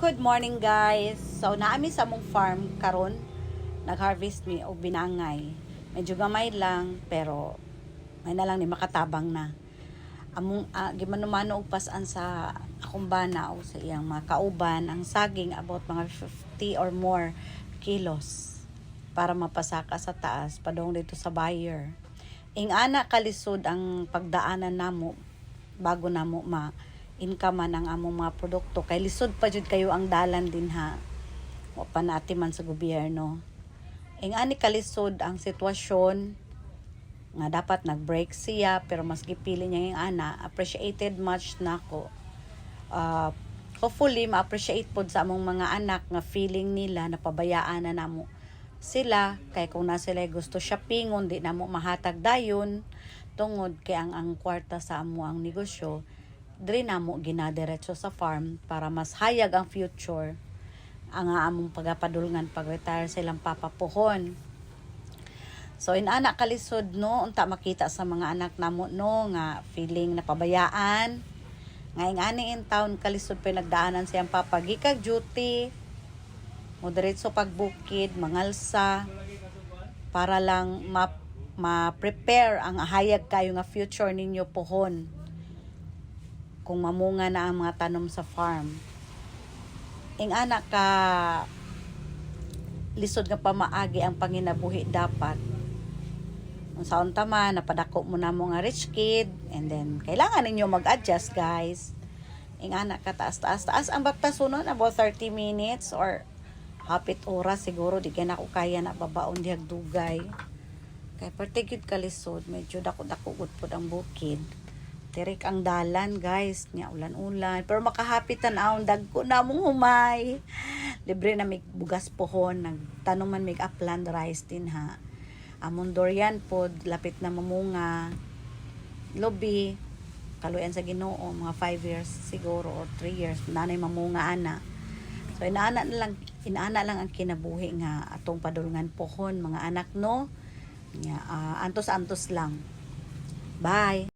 Good morning guys. So naami sa mong farm karon nag-harvest mi og binangay. Medyo gamay lang pero may na lang ni makatabang na. Among uh, gimanumano og pasan sa akong bana o sa iyang mga kauban ang saging about mga 50 or more kilos para mapasaka sa taas padong dito sa buyer. Ing ana kalisod ang pagdaanan namo bago namo ma income man ang among mga produkto. Kay lisod pa jud kayo ang dalan din ha? Wa pa natin man sa gobyerno. Ing ani kalisod ang sitwasyon nga dapat nag-break siya pero mas gipili niya yung ana appreciated much nako. Uh, hopefully ma-appreciate pod sa among mga anak nga feeling nila na pabayaan na namo sila. Kay kung na sila gusto shoppingon di na mo mahatag dayon tungod kay ang ang kwarta sa amo ang negosyo diri na mo ginadiretso sa farm para mas hayag ang future. Ang among pagapadulngan pag retire silang papapuhon. So inana kalisod no unta makita sa mga anak namo no nga feeling na pabayaan nga ingani in town kalisod pa nagdaanan siyang papagikag duty mo diretso pagbukid mangalsa para lang ma ma-prepare ang hayag kayo nga future ninyo pohon kung mamunga na ang mga tanom sa farm. Ing anak ka lisod nga pamaagi ang panginabuhi dapat. Kung sa unta man, napadako mo na mo nga rich kid, and then, kailangan ninyo mag-adjust, guys. Ing anak ka taas-taas. Taas ang baktasunod, about 30 minutes, or hapit oras, siguro, di ka na ko kaya na babaon diyag dugay. Kaya partigid kalisod, medyo dako-dako gud pod ang bukid. Tirik ang dalan, guys. Nya ulan-ulan. Pero makahapitan aon dagko na mong humay. Libre na mig bugas pohon. Nagtanong man mig upland rice din ha. Amon durian pod lapit na mamunga. Lobby kaluyan sa Ginoo mga 5 years siguro or 3 years nanay mamunga ana. So inaana na lang inaana lang ang kinabuhi nga atong padulngan pohon mga anak no. Nya ah, antos-antos lang. Bye.